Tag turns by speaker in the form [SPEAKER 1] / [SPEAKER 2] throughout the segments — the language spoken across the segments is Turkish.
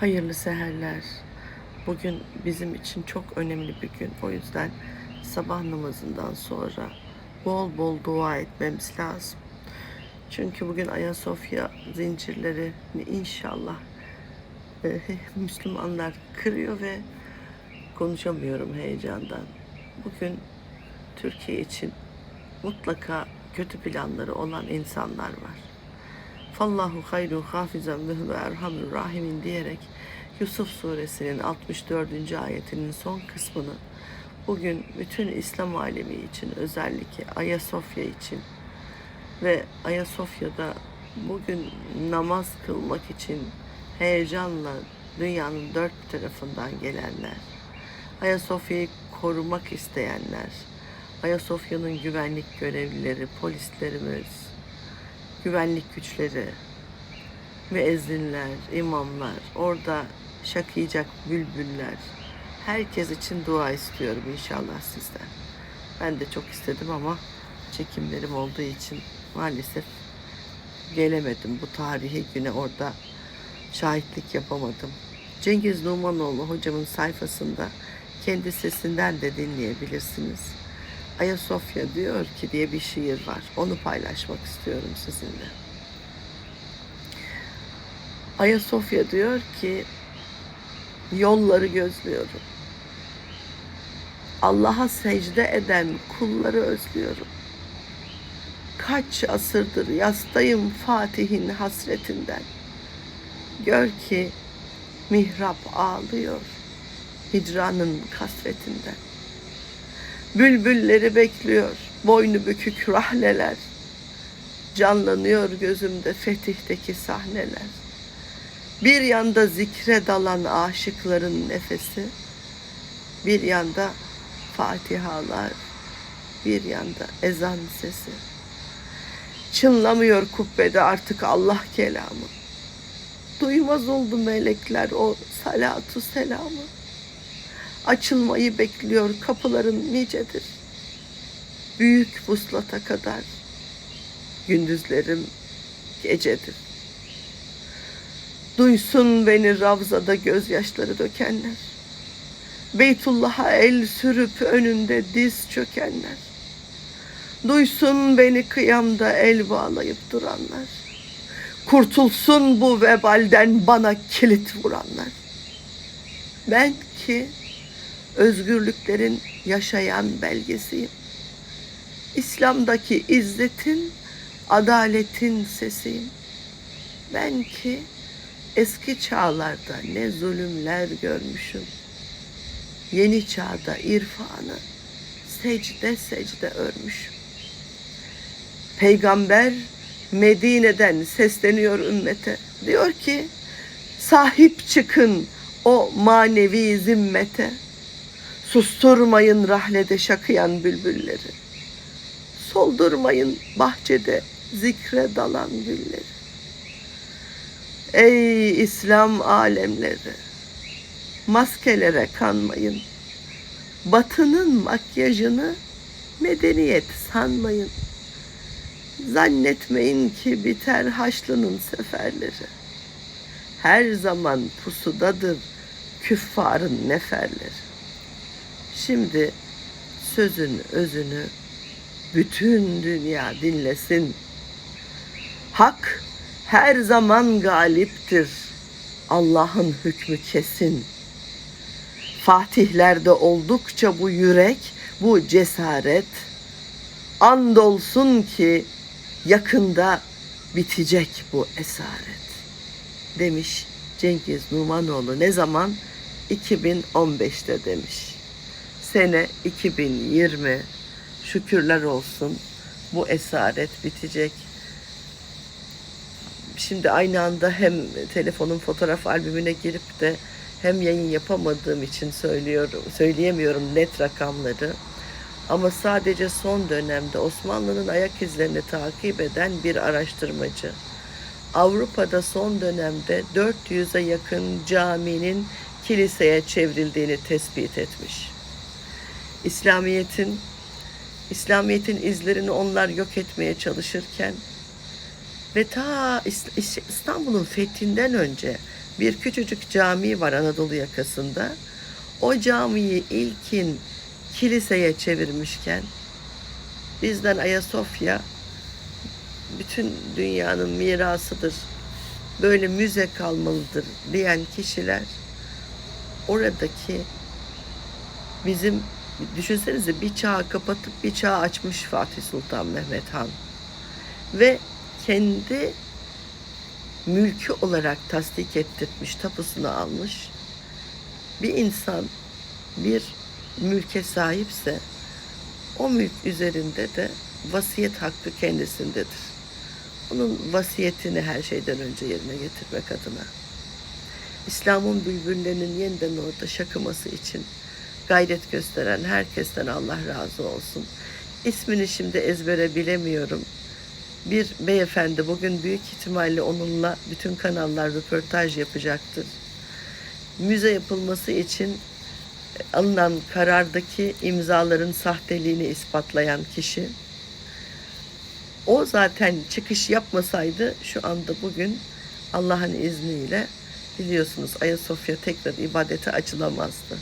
[SPEAKER 1] Hayırlı seherler. Bugün bizim için çok önemli bir gün. O yüzden sabah namazından sonra bol bol dua etmemiz lazım. Çünkü bugün Ayasofya zincirlerini inşallah e, Müslümanlar kırıyor ve konuşamıyorum heyecandan. Bugün Türkiye için mutlaka kötü planları olan insanlar var. Fallahu hayru hafizan ve huve erhamur rahimin diyerek Yusuf suresinin 64. ayetinin son kısmını bugün bütün İslam alemi için özellikle Ayasofya için ve Ayasofya'da bugün namaz kılmak için heyecanla dünyanın dört tarafından gelenler, Ayasofya'yı korumak isteyenler, Ayasofya'nın güvenlik görevlileri, polislerimiz, güvenlik güçleri, müezzinler, imamlar, orada şakıyacak bülbüller. Herkes için dua istiyorum inşallah sizden. Ben de çok istedim ama çekimlerim olduğu için maalesef gelemedim. Bu tarihi güne orada şahitlik yapamadım. Cengiz Numanoğlu hocamın sayfasında kendi sesinden de dinleyebilirsiniz. Ayasofya diyor ki diye bir şiir var. Onu paylaşmak istiyorum sizinle. Ayasofya diyor ki yolları gözlüyorum. Allah'a secde eden kulları özlüyorum. Kaç asırdır yastayım Fatih'in hasretinden. Gör ki mihrap ağlıyor hicranın kasvetinden. Bülbülleri bekliyor boynu bükük rahleler. Canlanıyor gözümde fetihteki sahneler. Bir yanda zikre dalan aşıkların nefesi, bir yanda fatihalar, bir yanda ezan sesi. Çınlamıyor kubbede artık Allah kelamı. Duymaz oldu melekler o salatu selamı. Açılmayı bekliyor kapıların nicedir. Büyük vuslata kadar gündüzlerim gecedir. Duysun beni Ravza'da gözyaşları dökenler. Beytullah'a el sürüp önünde diz çökenler. Duysun beni kıyamda el bağlayıp duranlar. Kurtulsun bu vebalden bana kilit vuranlar. Ben ki özgürlüklerin yaşayan belgesiyim. İslam'daki izzetin, adaletin sesiyim. Ben ki eski çağlarda ne zulümler görmüşüm. Yeni çağda irfanı secde secde örmüşüm. Peygamber Medine'den sesleniyor ümmete. Diyor ki sahip çıkın o manevi zimmete. Susturmayın rahlede şakıyan bülbülleri. Soldurmayın bahçede zikre dalan gülleri. Ey İslam alemleri, maskelere kanmayın. Batının makyajını medeniyet sanmayın. Zannetmeyin ki biter Haçlı'nın seferleri. Her zaman pusudadır küffarın neferleri. Şimdi sözün özünü bütün dünya dinlesin. Hak her zaman galiptir. Allah'ın hükmü kesin. Fatihlerde oldukça bu yürek, bu cesaret andolsun ki yakında bitecek bu esaret demiş Cengiz Numanoğlu. Ne zaman? 2015'te demiş. Sene 2020. Şükürler olsun bu esaret bitecek. Şimdi aynı anda hem telefonun fotoğraf albümüne girip de hem yayın yapamadığım için söylüyorum, söyleyemiyorum net rakamları. Ama sadece son dönemde Osmanlı'nın ayak izlerini takip eden bir araştırmacı Avrupa'da son dönemde 400'e yakın caminin kiliseye çevrildiğini tespit etmiş. İslamiyet'in İslamiyet'in izlerini onlar yok etmeye çalışırken ve ta İstanbul'un fethinden önce bir küçücük cami var Anadolu yakasında. O camiyi ilkin kiliseye çevirmişken bizden Ayasofya bütün dünyanın mirasıdır. Böyle müze kalmalıdır diyen kişiler oradaki bizim düşünsenize bir çağı kapatıp bir çağı açmış Fatih Sultan Mehmet Han. Ve kendi mülkü olarak tasdik ettirmiş, tapusunu almış. Bir insan bir mülke sahipse o mülk üzerinde de vasiyet hakkı kendisindedir. Onun vasiyetini her şeyden önce yerine getirmek adına. İslam'ın bülbüllerinin yeniden orada şakıması için gayret gösteren herkesten Allah razı olsun. İsmini şimdi ezbere bilemiyorum. Bir beyefendi bugün büyük ihtimalle onunla bütün kanallar röportaj yapacaktır. Müze yapılması için alınan karardaki imzaların sahteliğini ispatlayan kişi. O zaten çıkış yapmasaydı şu anda bugün Allah'ın izniyle biliyorsunuz Ayasofya tekrar ibadete açılamazdı.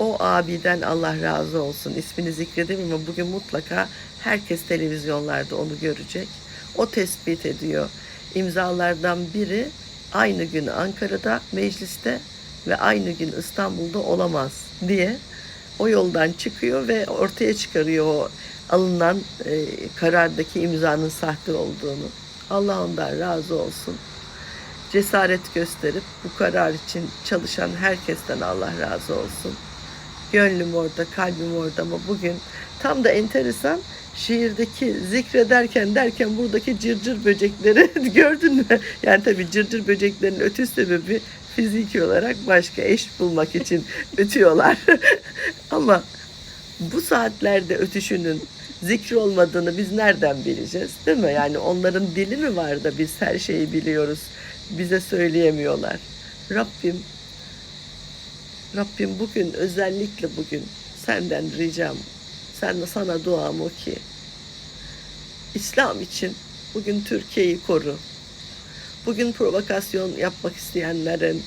[SPEAKER 1] O abiden Allah razı olsun. İsmini zikredemem ama bugün mutlaka herkes televizyonlarda onu görecek. O tespit ediyor. İmzalardan biri aynı gün Ankara'da mecliste ve aynı gün İstanbul'da olamaz diye o yoldan çıkıyor ve ortaya çıkarıyor o alınan e, karardaki imzanın sahte olduğunu. Allah ondan razı olsun. Cesaret gösterip bu karar için çalışan herkesten Allah razı olsun. Gönlüm orada, kalbim orada ama bugün tam da enteresan şiirdeki zikrederken derken buradaki cırcır böcekleri gördün mü? Yani tabii cırcır böceklerin ötü sebebi fiziki olarak başka eş bulmak için ötüyorlar. ama bu saatlerde ötüşünün zikri olmadığını biz nereden bileceğiz değil mi? Yani onların dili mi var da biz her şeyi biliyoruz. Bize söyleyemiyorlar. Rabbim Rabbim bugün özellikle bugün senden ricam, sen sana duam o ki İslam için bugün Türkiye'yi koru. Bugün provokasyon yapmak isteyenlerin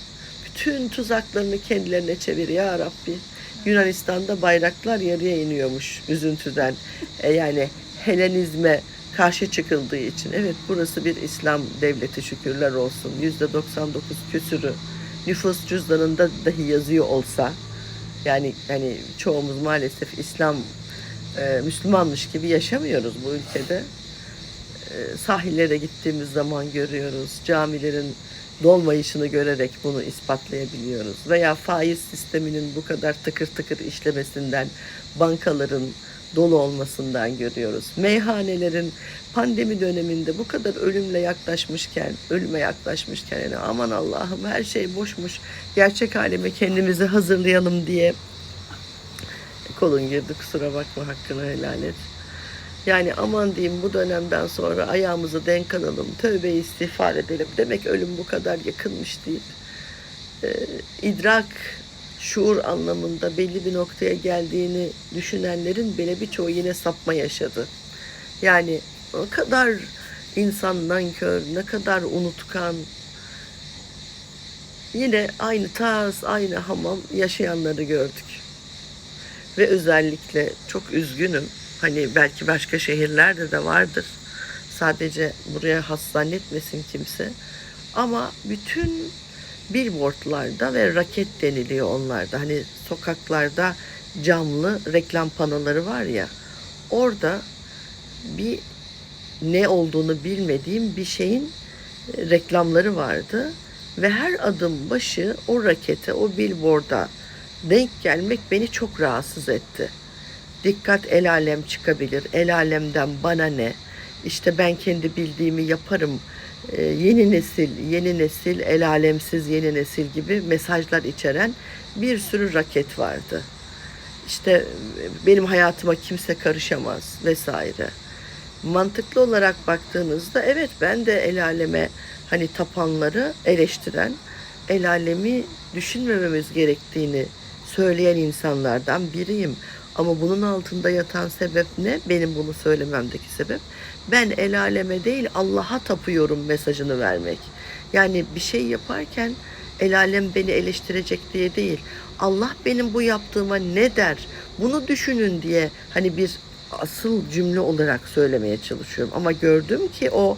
[SPEAKER 1] bütün tuzaklarını kendilerine çevir ya Rabbi. Yunanistan'da bayraklar yarıya iniyormuş üzüntüden. E yani Helenizme karşı çıkıldığı için. Evet burası bir İslam devleti şükürler olsun. Yüzde 99 küsürü nüfus cüzdanında dahi yazıyor olsa yani yani çoğumuz maalesef İslam e, Müslümanmış gibi yaşamıyoruz bu ülkede. E, sahillere gittiğimiz zaman görüyoruz. Camilerin dolmayışını görerek bunu ispatlayabiliyoruz. Veya faiz sisteminin bu kadar tıkır tıkır işlemesinden, bankaların dolu olmasından görüyoruz. Meyhanelerin pandemi döneminde bu kadar ölümle yaklaşmışken, ölüme yaklaşmışken yani aman Allah'ım her şey boşmuş, gerçek halime kendimizi hazırlayalım diye kolun girdi kusura bakma hakkını helal et. Yani aman diyeyim bu dönemden sonra ayağımızı denk alalım, tövbe istiğfar edelim. Demek ölüm bu kadar yakınmış deyip e, idrak, şuur anlamında belli bir noktaya geldiğini düşünenlerin bile birçoğu yine sapma yaşadı. Yani o kadar insan nankör, ne kadar unutkan, yine aynı taz, aynı hamam yaşayanları gördük. Ve özellikle çok üzgünüm. Hani belki başka şehirlerde de vardır. Sadece buraya has zannetmesin kimse. Ama bütün billboardlarda ve raket deniliyor onlarda. Hani sokaklarda camlı reklam panoları var ya. Orada bir ne olduğunu bilmediğim bir şeyin e, reklamları vardı ve her adım başı o rakete, o billboarda denk gelmek beni çok rahatsız etti. Dikkat el alem çıkabilir, el alemden bana ne? İşte ben kendi bildiğimi yaparım. Ee, yeni nesil, yeni nesil, el alemsiz yeni nesil gibi mesajlar içeren bir sürü raket vardı. İşte e, benim hayatıma kimse karışamaz vesaire mantıklı olarak baktığınızda evet ben de el aleme hani tapanları eleştiren, el alemi düşünmememiz gerektiğini söyleyen insanlardan biriyim. Ama bunun altında yatan sebep ne? Benim bunu söylememdeki sebep. Ben el aleme değil Allah'a tapıyorum mesajını vermek. Yani bir şey yaparken el alem beni eleştirecek diye değil. Allah benim bu yaptığıma ne der? Bunu düşünün diye hani bir asıl cümle olarak söylemeye çalışıyorum. Ama gördüm ki o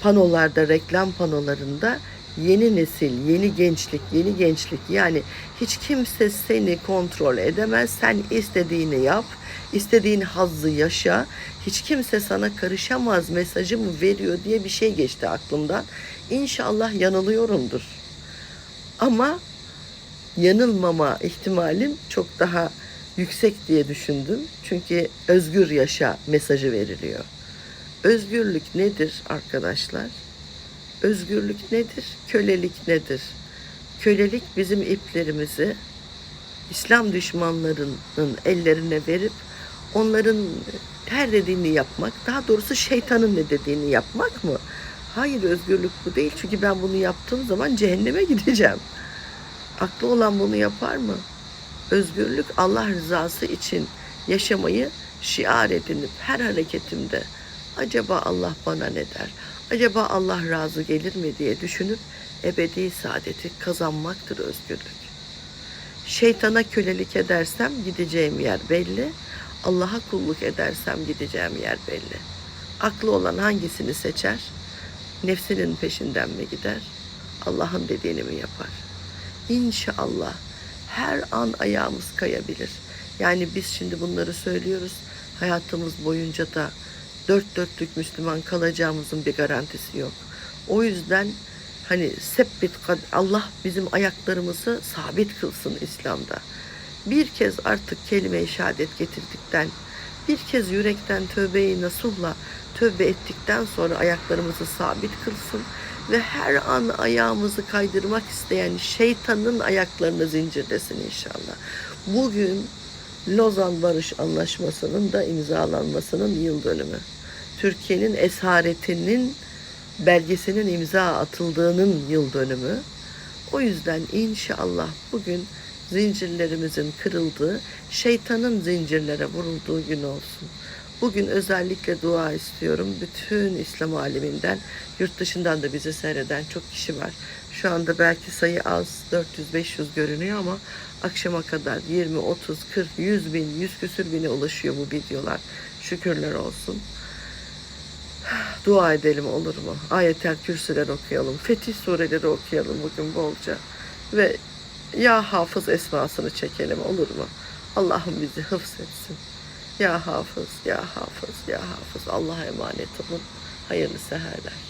[SPEAKER 1] panolarda, reklam panolarında yeni nesil, yeni gençlik, yeni gençlik yani hiç kimse seni kontrol edemez. Sen istediğini yap, istediğin hazzı yaşa. Hiç kimse sana karışamaz mesajı mı veriyor diye bir şey geçti aklımdan. İnşallah yanılıyorumdur. Ama yanılmama ihtimalim çok daha yüksek diye düşündüm. Çünkü özgür yaşa mesajı veriliyor. Özgürlük nedir arkadaşlar? Özgürlük nedir? Kölelik nedir? Kölelik bizim iplerimizi İslam düşmanlarının ellerine verip onların her dediğini yapmak, daha doğrusu şeytanın ne dediğini yapmak mı? Hayır özgürlük bu değil. Çünkü ben bunu yaptığım zaman cehenneme gideceğim. Aklı olan bunu yapar mı? Özgürlük Allah rızası için yaşamayı şiar edinip her hareketimde acaba Allah bana ne der? Acaba Allah razı gelir mi diye düşünüp ebedi saadeti kazanmaktır özgürlük. Şeytana kölelik edersem gideceğim yer belli. Allah'a kulluk edersem gideceğim yer belli. Aklı olan hangisini seçer? Nefsinin peşinden mi gider? Allah'ın dediğini mi yapar? İnşallah her an ayağımız kayabilir. Yani biz şimdi bunları söylüyoruz. Hayatımız boyunca da dört dörtlük Müslüman kalacağımızın bir garantisi yok. O yüzden hani sebbit Allah bizim ayaklarımızı sabit kılsın İslam'da. Bir kez artık kelime-i şehadet getirdikten, bir kez yürekten tövbeyi nasuhla tövbe ettikten sonra ayaklarımızı sabit kılsın ve her an ayağımızı kaydırmak isteyen şeytanın ayaklarını zincirlesin inşallah. Bugün Lozan Barış Anlaşması'nın da imzalanmasının yıl dönümü. Türkiye'nin esaretinin belgesinin imza atıldığının yıl dönümü. O yüzden inşallah bugün zincirlerimizin kırıldığı, şeytanın zincirlere vurulduğu gün olsun. Bugün özellikle dua istiyorum. Bütün İslam aleminden, yurt dışından da bizi seyreden çok kişi var. Şu anda belki sayı az, 400-500 görünüyor ama akşama kadar 20, 30, 40, 100 bin, 100 küsür bine ulaşıyor bu videolar. Şükürler olsun. Dua edelim olur mu? Ayetel kürsüler okuyalım. Fetih sureleri okuyalım bugün bolca. Ve Ya Hafız esmasını çekelim olur mu? Allah'ım bizi hıfzetsin. Ya Hafız, Ya Hafız, Ya Hafız. Allah'a emanet olun. Hayırlı seherler.